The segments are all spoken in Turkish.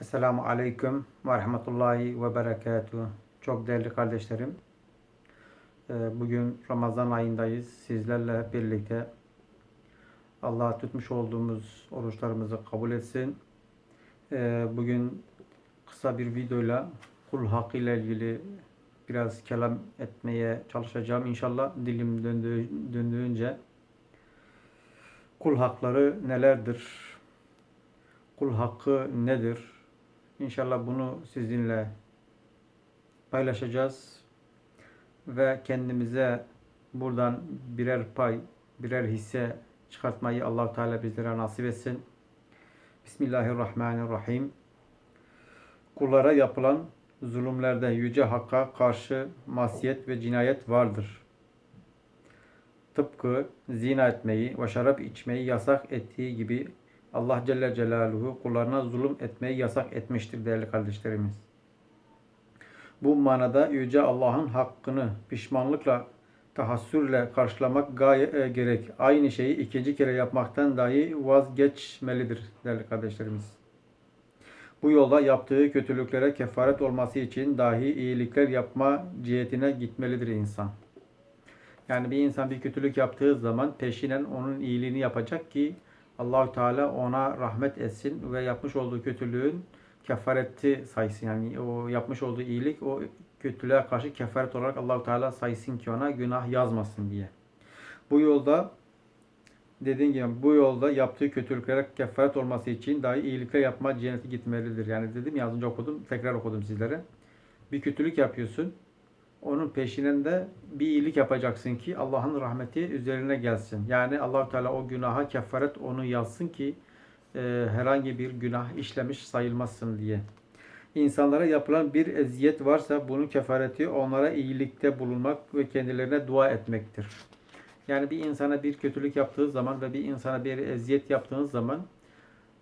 Esselamu Aleyküm ve Rahmetullahi ve Berekatuhu. Çok değerli kardeşlerim. e, Bugün Ramazan ayındayız. Sizlerle birlikte Allah tutmuş olduğumuz oruçlarımızı kabul etsin. E, Bugün kısa bir videoyla kul hakkı ile ilgili biraz kelam etmeye çalışacağım. İnşallah dilim döndüğü, döndüğünce kul hakları nelerdir? Kul hakkı nedir? İnşallah bunu sizinle paylaşacağız ve kendimize buradan birer pay, birer hisse çıkartmayı Allah Teala bizlere nasip etsin. Bismillahirrahmanirrahim. Kullara yapılan zulümlerde yüce hakka karşı masiyet ve cinayet vardır. Tıpkı zina etmeyi ve şarap içmeyi yasak ettiği gibi Allah Celle Celaluhu kullarına zulüm etmeyi yasak etmiştir değerli kardeşlerimiz. Bu manada Yüce Allah'ın hakkını pişmanlıkla, tahassürle karşılamak gaye e, gerek. Aynı şeyi ikinci kere yapmaktan dahi vazgeçmelidir değerli kardeşlerimiz. Bu yolda yaptığı kötülüklere kefaret olması için dahi iyilikler yapma cihetine gitmelidir insan. Yani bir insan bir kötülük yaptığı zaman peşinen onun iyiliğini yapacak ki Allahü Teala ona rahmet etsin ve yapmış olduğu kötülüğün kefareti saysın. Yani o yapmış olduğu iyilik o kötülüğe karşı kefaret olarak Allahü Teala saysın ki ona günah yazmasın diye. Bu yolda dediğim gibi bu yolda yaptığı kötülüklere kefaret olması için dahi iyilikler yapma cennete gitmelidir. Yani dedim ya az önce okudum, tekrar okudum sizlere. Bir kötülük yapıyorsun. Onun peşinden de bir iyilik yapacaksın ki Allah'ın rahmeti üzerine gelsin. Yani allah Teala o günaha kefaret onu yazsın ki e, herhangi bir günah işlemiş sayılmazsın diye. İnsanlara yapılan bir eziyet varsa bunun kefareti onlara iyilikte bulunmak ve kendilerine dua etmektir. Yani bir insana bir kötülük yaptığı zaman ve bir insana bir eziyet yaptığınız zaman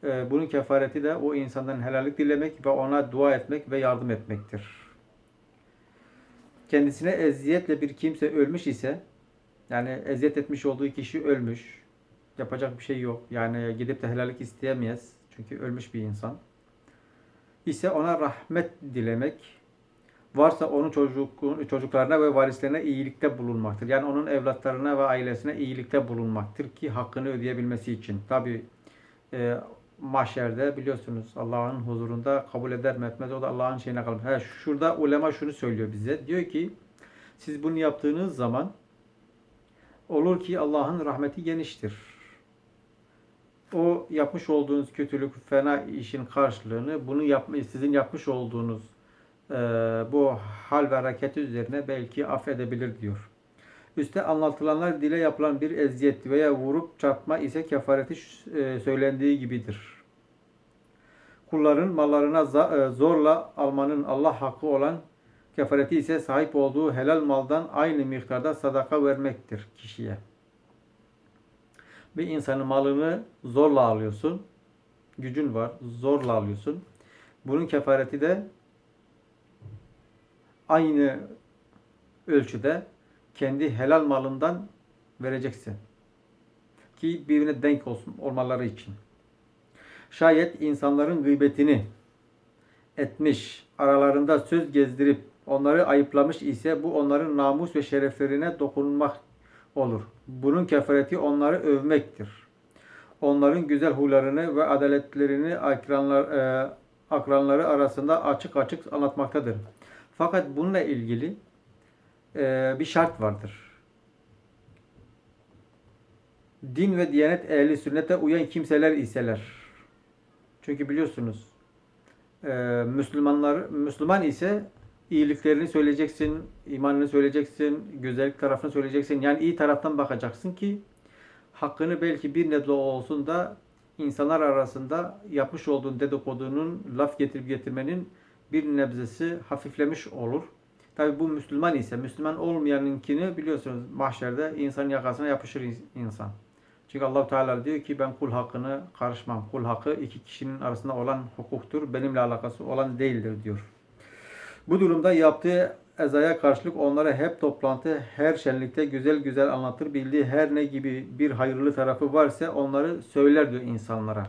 e, bunun kefareti de o insandan helallik dilemek ve ona dua etmek ve yardım etmektir kendisine eziyetle bir kimse ölmüş ise yani eziyet etmiş olduğu kişi ölmüş. Yapacak bir şey yok. Yani gidip de helallik isteyemeyiz. Çünkü ölmüş bir insan. ise ona rahmet dilemek varsa onun çocuk, çocuklarına ve varislerine iyilikte bulunmaktır. Yani onun evlatlarına ve ailesine iyilikte bulunmaktır ki hakkını ödeyebilmesi için. Tabi e, mahşerde biliyorsunuz Allah'ın huzurunda kabul eder mi etmez o da Allah'ın şeyine kalır. He, şurada ulema şunu söylüyor bize. Diyor ki siz bunu yaptığınız zaman olur ki Allah'ın rahmeti geniştir. O yapmış olduğunuz kötülük, fena işin karşılığını bunu yapma, sizin yapmış olduğunuz e, bu hal ve hareketi üzerine belki affedebilir diyor. Üste anlatılanlar dile yapılan bir eziyet veya vurup çarpma ise kefareti e, söylendiği gibidir. Kulların mallarına e, zorla almanın Allah hakkı olan kefareti ise sahip olduğu helal maldan aynı miktarda sadaka vermektir kişiye. Bir insanın malını zorla alıyorsun. Gücün var, zorla alıyorsun. Bunun kefareti de aynı ölçüde kendi helal malından vereceksin. Ki birbirine denk olsun, olmaları için. Şayet insanların gıybetini etmiş, aralarında söz gezdirip onları ayıplamış ise bu onların namus ve şereflerine dokunmak olur. Bunun kefareti onları övmektir. Onların güzel huylarını ve adaletlerini akranlar, e, akranları arasında açık açık anlatmaktadır. Fakat bununla ilgili e, bir şart vardır. Din ve diyanet ehli sünnete uyan kimseler iseler. Çünkü biliyorsunuz e, Müslümanlar Müslüman ise iyiliklerini söyleyeceksin, imanını söyleyeceksin, güzellik tarafını söyleyeceksin. Yani iyi taraftan bakacaksın ki hakkını belki bir nebze olsun da insanlar arasında yapmış olduğun dedikodunun laf getirip getirmenin bir nebzesi hafiflemiş olur. Tabi bu Müslüman ise, Müslüman olmayanınkini biliyorsunuz mahşerde insanın yakasına yapışır insan. Çünkü allah Teala diyor ki ben kul hakkını karışmam. Kul hakkı iki kişinin arasında olan hukuktur. Benimle alakası olan değildir diyor. Bu durumda yaptığı ezaya karşılık onlara hep toplantı, her şenlikte güzel güzel anlatır. Bildiği her ne gibi bir hayırlı tarafı varsa onları söyler diyor insanlara.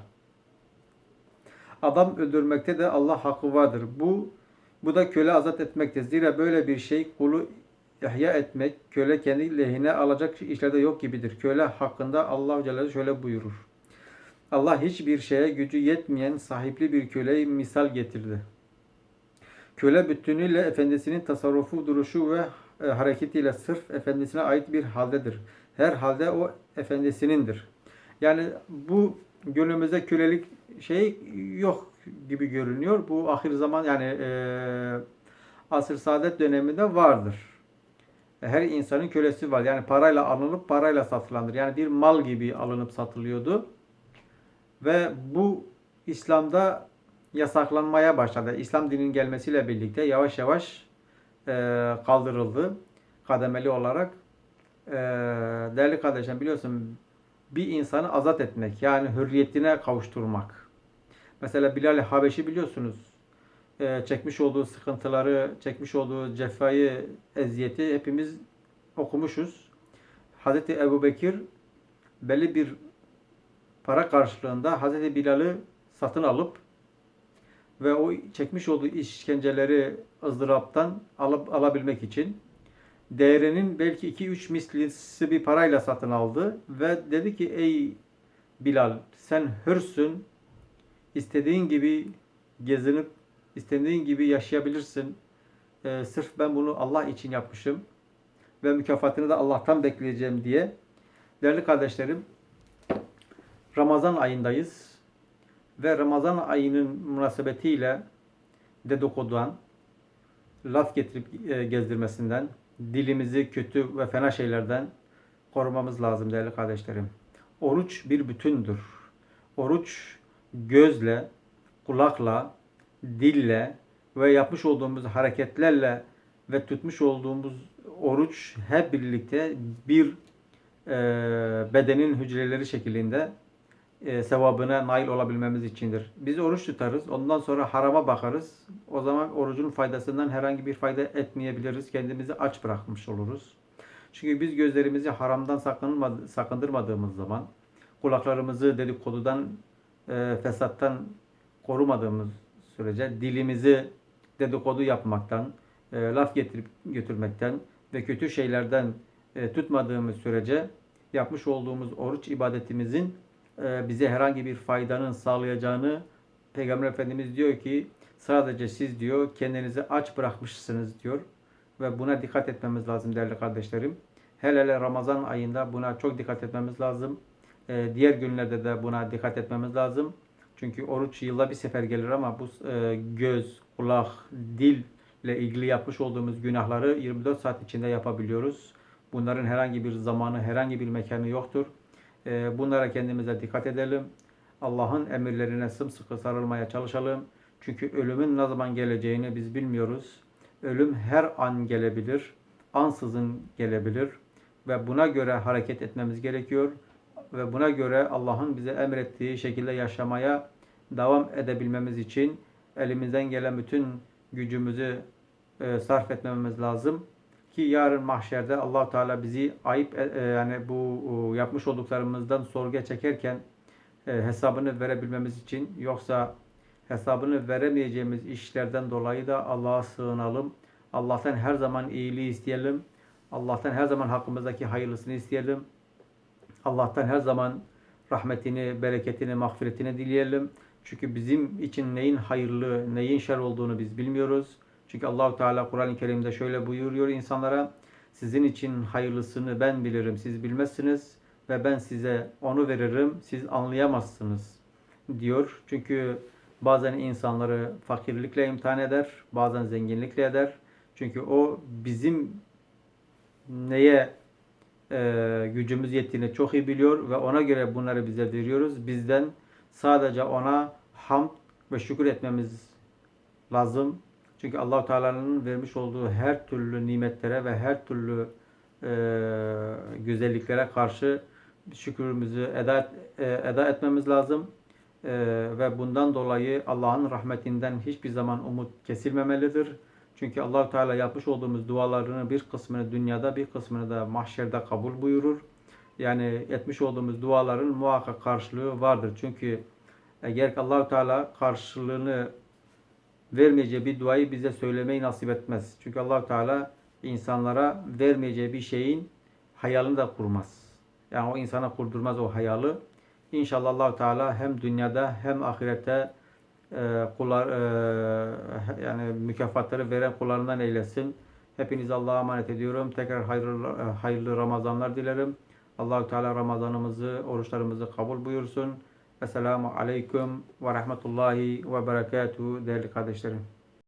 Adam öldürmekte de Allah hakkı vardır. Bu bu da köle azat etmektir. Zira böyle bir şey kulu ihya etmek, köle kendi lehine alacak işlerde yok gibidir. Köle hakkında Allah Celle şöyle buyurur. Allah hiçbir şeye gücü yetmeyen sahipli bir köleyi misal getirdi. Köle bütünüyle efendisinin tasarrufu, duruşu ve e, hareketiyle sırf efendisine ait bir haldedir. Her halde o efendisinindir. Yani bu günümüzde kölelik şey yok gibi görünüyor. Bu ahir zaman yani e, asır saadet döneminde vardır. Her insanın kölesi var. Yani parayla alınıp parayla satılandır. Yani bir mal gibi alınıp satılıyordu. Ve bu İslam'da yasaklanmaya başladı. İslam dininin gelmesiyle birlikte yavaş yavaş e, kaldırıldı. Kademeli olarak. E, değerli kardeşlerim biliyorsun bir insanı azat etmek yani hürriyetine kavuşturmak. Mesela Bilal Habeşi biliyorsunuz e, çekmiş olduğu sıkıntıları, çekmiş olduğu cefayı, eziyeti hepimiz okumuşuz. Hazreti Ebu Bekir belli bir para karşılığında Hazreti Bilal'i satın alıp ve o çekmiş olduğu işkenceleri ızdıraptan alıp alabilmek için değerinin belki 2-3 mislisi bir parayla satın aldı ve dedi ki ey Bilal sen hürsün istediğin gibi gezinip istediğin gibi yaşayabilirsin. Ee, sırf ben bunu Allah için yapmışım ve mükafatını da Allah'tan bekleyeceğim diye. Değerli kardeşlerim Ramazan ayındayız ve Ramazan ayının münasebetiyle dedikodudan, laf getirip e, gezdirmesinden, dilimizi kötü ve fena şeylerden korumamız lazım değerli kardeşlerim. Oruç bir bütündür. Oruç gözle, kulakla, dille ve yapmış olduğumuz hareketlerle ve tutmuş olduğumuz oruç hep birlikte bir e, bedenin hücreleri şeklinde e, sevabına nail olabilmemiz içindir. Biz oruç tutarız. Ondan sonra harama bakarız. O zaman orucun faydasından herhangi bir fayda etmeyebiliriz. Kendimizi aç bırakmış oluruz. Çünkü biz gözlerimizi haramdan sakındırmadığımız zaman, kulaklarımızı dedikodudan, e, fesattan korumadığımız sürece, dilimizi dedikodu yapmaktan, e, laf getirip götürmekten ve kötü şeylerden e, tutmadığımız sürece yapmış olduğumuz oruç ibadetimizin bize herhangi bir faydanın sağlayacağını Peygamber Efendimiz diyor ki sadece siz diyor kendinizi aç bırakmışsınız diyor ve buna dikkat etmemiz lazım değerli kardeşlerim. Hele hele Ramazan ayında buna çok dikkat etmemiz lazım. E, diğer günlerde de buna dikkat etmemiz lazım. Çünkü oruç yılda bir sefer gelir ama bu e, göz, kulak, dil ile ilgili yapmış olduğumuz günahları 24 saat içinde yapabiliyoruz. Bunların herhangi bir zamanı, herhangi bir mekanı yoktur. Ee, bunlara kendimize dikkat edelim. Allah'ın emirlerine sımsıkı sarılmaya çalışalım. Çünkü ölümün ne zaman geleceğini biz bilmiyoruz. Ölüm her an gelebilir. Ansızın gelebilir. Ve buna göre hareket etmemiz gerekiyor. Ve buna göre Allah'ın bize emrettiği şekilde yaşamaya devam edebilmemiz için elimizden gelen bütün gücümüzü e, sarf etmemiz lazım ki yarın mahşerde Allah Teala bizi ayıp e, e, yani bu yapmış olduklarımızdan sorguya çekerken e, hesabını verebilmemiz için yoksa hesabını veremeyeceğimiz işlerden dolayı da Allah'a sığınalım. Allah'tan her zaman iyiliği isteyelim. Allah'tan her zaman hakkımızdaki hayırlısını isteyelim. Allah'tan her zaman rahmetini, bereketini, mağfiretini dileyelim. Çünkü bizim için neyin hayırlı, neyin şer olduğunu biz bilmiyoruz. Çünkü Allahu Teala Kur'an-ı Kerim'de şöyle buyuruyor insanlara sizin için hayırlısını ben bilirim siz bilmezsiniz ve ben size onu veririm siz anlayamazsınız diyor. Çünkü bazen insanları fakirlikle imtihan eder, bazen zenginlikle eder. Çünkü o bizim neye e, gücümüz yettiğini çok iyi biliyor ve ona göre bunları bize veriyoruz. Bizden sadece ona hamd ve şükür etmemiz lazım. Çünkü allah Teala'nın vermiş olduğu her türlü nimetlere ve her türlü e, güzelliklere karşı şükrümüzü eda, e, eda etmemiz lazım. E, ve bundan dolayı Allah'ın rahmetinden hiçbir zaman umut kesilmemelidir. Çünkü allah Teala yapmış olduğumuz dualarının bir kısmını dünyada bir kısmını da mahşerde kabul buyurur. Yani etmiş olduğumuz duaların muhakkak karşılığı vardır. Çünkü Eğer Allahu Teala karşılığını vermeyeceği bir duayı bize söylemeyi nasip etmez. Çünkü Allahu Teala insanlara vermeyeceği bir şeyin hayalini de kurmaz. Yani o insana kurdurmaz o hayali. İnşallah Allahu Teala hem dünyada hem ahirette e, kullar e, yani mükafatları veren kullarından eylesin. Hepinizi Allah'a emanet ediyorum. Tekrar hayırlı e, hayırlı Ramazanlar dilerim. Allahu Teala Ramazanımızı, oruçlarımızı kabul buyursun. Esselamu aleyküm ve rahmetullahi ve berekatuhu değerli kardeşlerim.